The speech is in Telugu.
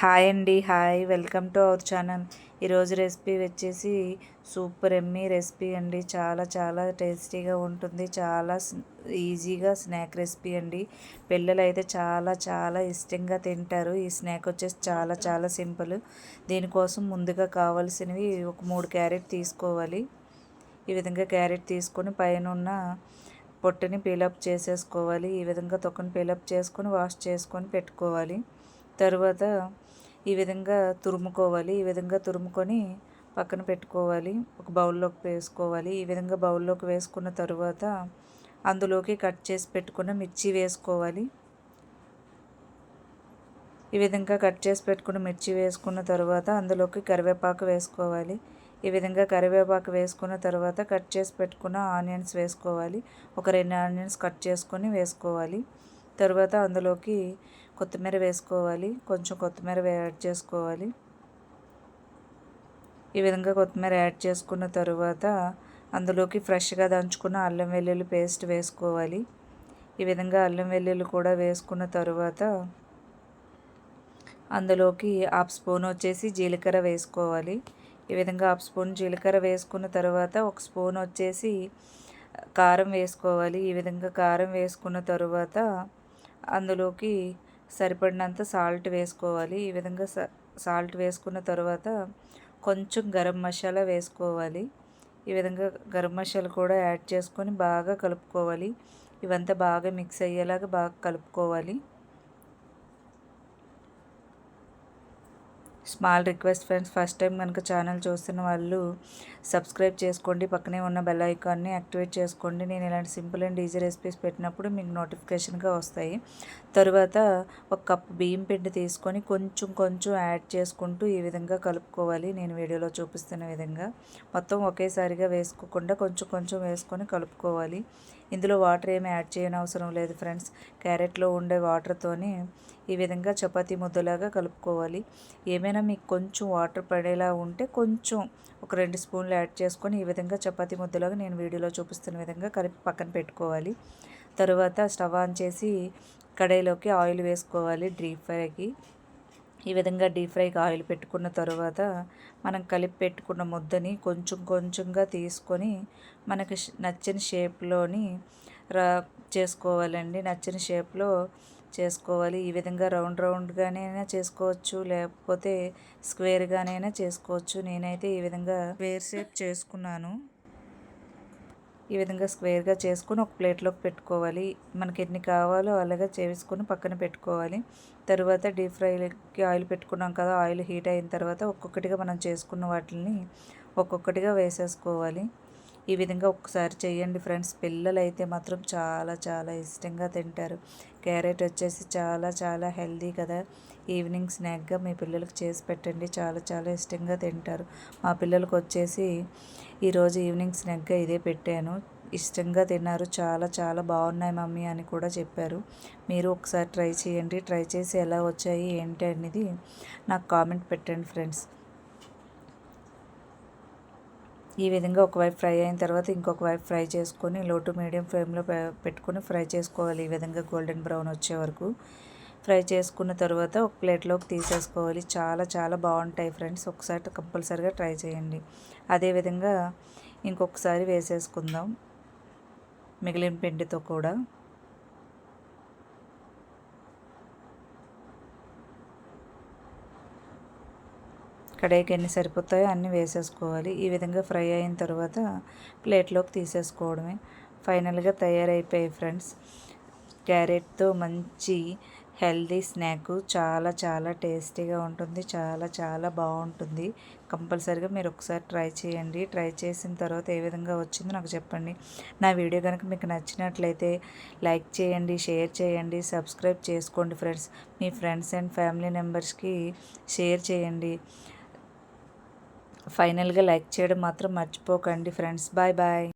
హాయ్ అండి hi. Welcome to our channel. ఈరోజు రెసిపీ వచ్చేసి సూపర్ ఎమ్మీ రెసిపీ అండి. చాలా చాలా టేస్టీగా ఉంటుంది. చాలా ఈజీగా స్నాక్ రెసిపీ అండి. పిల్లలు అయితే చాలా చాలా ఇష్టంగా తింటారు. ఈ స్నాక్ వచ్చేసి చాలా చాలా సింపుల్. దీనికోసం ముందుగా కావాల్సినవి ఒక మూడు క్యారెట్ తీసుకోవాలి. ఈ విధంగా క్యారెట్ తీసుకొని పైన ఉన్న పొట్టుని పీలప్ చేసేసుకోవాలి. ఈ విధంగా తొక్కని పీలప్ చేసుకొని వాష్ చేసుకొని పెట్టుకోవాలి. తర్వాత ఈ విధంగా తురుముకోవాలి. ఈ విధంగా తురుముకొని పక్కన పెట్టుకోవాలి. ఒక బౌల్లోకి వేసుకోవాలి. ఈ విధంగా బౌల్లోకి వేసుకున్న తర్వాత అందులోకి కట్ చేసి పెట్టుకున్న మిర్చి వేసుకోవాలి. ఈ విధంగా కట్ చేసి పెట్టుకున్న మిర్చి వేసుకున్న తర్వాత అందులోకి కరివేపాకు వేసుకోవాలి. ఈ విధంగా కరివేపాకు వేసుకున్న తర్వాత కట్ చేసి పెట్టుకున్న ఆనియన్స్ వేసుకోవాలి. ఒక రెండు ఆనియన్స్ కట్ చేసుకొని వేసుకోవాలి. తర్వాత అందులోకి కొత్తిమీర వేసుకోవాలి. కొంచెం కొత్తిమీర యాడ్ చేసుకోవాలి. ఈ విధంగా కొత్తిమీర యాడ్ చేసుకున్న తరువాత అందులోకి ఫ్రెష్గా దంచుకున్న అల్లం వెల్లుల్లి పేస్ట్ వేసుకోవాలి. ఈ విధంగా అల్లం వెల్లుల్లి కూడా వేసుకున్న తరువాత అందులోకి హాఫ్ స్పూన్ వచ్చేసి జీలకర్ర వేసుకోవాలి. ఈ విధంగా హాఫ్ స్పూన్ జీలకర్ర వేసుకున్న తర్వాత ఒక స్పూన్ వచ్చేసి కారం వేసుకోవాలి. ఈ విధంగా కారం వేసుకున్న తరువాత అందులోకి సరిపడినంత సాల్ట్ వేసుకోవాలి. ఈ విధంగా సాల్ట్ వేసుకున్న తర్వాత కొంచెం గరం మసాలా వేసుకోవాలి. ఈ విధంగా గరం మసాలా కూడా యాడ్ చేసుకొని బాగా కలుపుకోవాలి. ఇవంతా బాగా మిక్స్ అయ్యేలాగా బాగా కలుపుకోవాలి. Small request friends first time కనుక ఛానల్ చూస్తున్న వాళ్ళు సబ్స్క్రైబ్ చేసుకోండి పక్కనే ఉన్న బెల్ ఐకాన్ని యాక్టివేట్ చేసుకోండి. నేను ఇలాంటి సింపుల్ అండ్ ఈజీ రెసిపీస్ పెట్టినప్పుడు మీకు నోటిఫికేషన్గా వస్తాయి. తరువాత ఒక కప్ బియ్యం పిండి తీసుకొని కొంచెం కొంచెం యాడ్ చేసుకుంటూ ఈ విధంగా కలుపుకోవాలి. నేను వీడియోలో చూపిస్తున్న విధంగా. మొత్తం ఒకేసారిగా వేసుకోకుండా కొంచెం కొంచెం వేసుకొని కలుపుకోవాలి. ఇందులో వాటర్ ఏమి యాడ్ చేయని అవసరం లేదు ఫ్రెండ్స్. క్యారెట్లో ఉండే వాటర్తోని ఈ విధంగా చపాతీ ముద్దలాగా కలుపుకోవాలి. ఏమైనా మీకు కొంచెం వాటర్ పడేలా ఉంటే కొంచెం ఒక రెండు స్పూన్లు యాడ్ చేసుకొని ఈ విధంగా చపాతీ ముద్దలాగా నేను వీడియోలో చూపిస్తున్న విధంగా కలిపి పక్కన పెట్టుకోవాలి. తరువాత స్టవ్ ఆన్ చేసి కడాయిలోకి ఆయిల్ వేసుకోవాలి డీప్ ఫ్రైకి. ఈ విధంగా డీప్ ఫ్రైకి ఆయిల్ పెట్టుకున్న తర్వాత మనం కలిపి పెట్టుకున్న ముద్దని కొంచెం కొంచెంగా తీసుకొని మనకి నచ్చిన షేప్లోని రా చేసుకోవాలండి. నచ్చిన షేప్లో చేసుకోవాలి. ఈ విధంగా రౌండ్ రౌండ్గానైనా చేసుకోవచ్చు లేకపోతే స్క్వేర్గానైనా చేసుకోవచ్చు. నేనైతే ఈ విధంగా స్క్వేర్ షేప్ చేసుకున్నాను. ఈ విధంగా స్క్వేర్గా చేసుకొని ఒక ప్లేట్లోకి పెట్టుకోవాలి. మనకి ఎన్ని కావాలో అలాగా చేసుకొని పక్కన పెట్టుకోవాలి. తర్వాత డీప్ ఫ్రైకి ఆయిల్ పెట్టుకున్నాం కదా ఆయిల్ హీట్ అయిన తర్వాత ఒక్కొక్కటిగా మనం చేసుకున్న వాటిని ఒక్కొక్కటిగా వేసేసుకోవాలి. ఈ విధంగా ఒకసారి చేయండి ఫ్రెండ్స్. పిల్లలు అయితే మాత్రం చాలా చాలా ఇష్టంగా తింటారు. క్యారెట్ వచ్చేసి చాలా చాలా హెల్దీ కదా. ఈవినింగ్ స్నాక్గా మీ పిల్లలకు చేసి పెట్టండి. చాలా చాలా ఇష్టంగా తింటారు. మా పిల్లలకు వచ్చేసి ఈరోజు ఈవినింగ్ స్నాక్గా ఇదే పెట్టాను. ఇష్టంగా తిన్నారు. చాలా చాలా బాగున్నాయి మమ్మీ అని కూడా చెప్పారు. మీరు ఒకసారి ట్రై చేయండి. ట్రై చేసి ఎలా వచ్చాయి ఏంటి అనేది నాకు కామెంట్ పెట్టండి ఫ్రెండ్స్. ఈ విధంగా ఒకవైపు ఫ్రై అయిన తర్వాత ఇంకొక వైపు ఫ్రై చేసుకొని లో టు మీడియం ఫ్లేమ్లో పెట్టుకొని ఫ్రై చేసుకోవాలి. ఈ విధంగా గోల్డెన్ బ్రౌన్ వచ్చే వరకు ఫ్రై చేసుకున్న తర్వాత ఒక ప్లేట్లోకి తీసేసుకోవాలి. చాలా చాలా బాగుంటాయి ఫ్రెండ్స్. ఒకసారి కంపల్సరిగా ట్రై చేయండి. అదేవిధంగా ఇంకొకసారి వేసేసుకుందాం. మిగిలిన పిండితో కూడా. కడాయికి ఎన్ని సరిపోతాయో అన్నీ వేసేసుకోవాలి. ఈ విధంగా ఫ్రై అయిన తర్వాత ప్లేట్లోకి తీసేసుకోవడమే. ఫైనల్గా తయారైపోయాయి ఫ్రెండ్స్ క్యారెట్తో మంచి హెల్దీ స్నాక్. చాలా చాలా టేస్టీగా ఉంటుంది. చాలా చాలా బాగుంటుంది. కంపల్సరీగా మీరు ఒకసారి ట్రై చేయండి. ట్రై చేసిన తర్వాత ఏ విధంగా వచ్చిందో నాకు చెప్పండి. నా వీడియో కనుక మీకు నచ్చినట్లయితే లైక్ చేయండి షేర్ చేయండి సబ్స్క్రైబ్ చేసుకోండి ఫ్రెండ్స్. మీ ఫ్రెండ్స్ అండ్ ఫ్యామిలీ మెంబర్స్కి షేర్ చేయండి. ఫైనల్గా లైక్ చేయడం మాత్రం మర్చిపోకండి ఫ్రెండ్స్. Bye bye.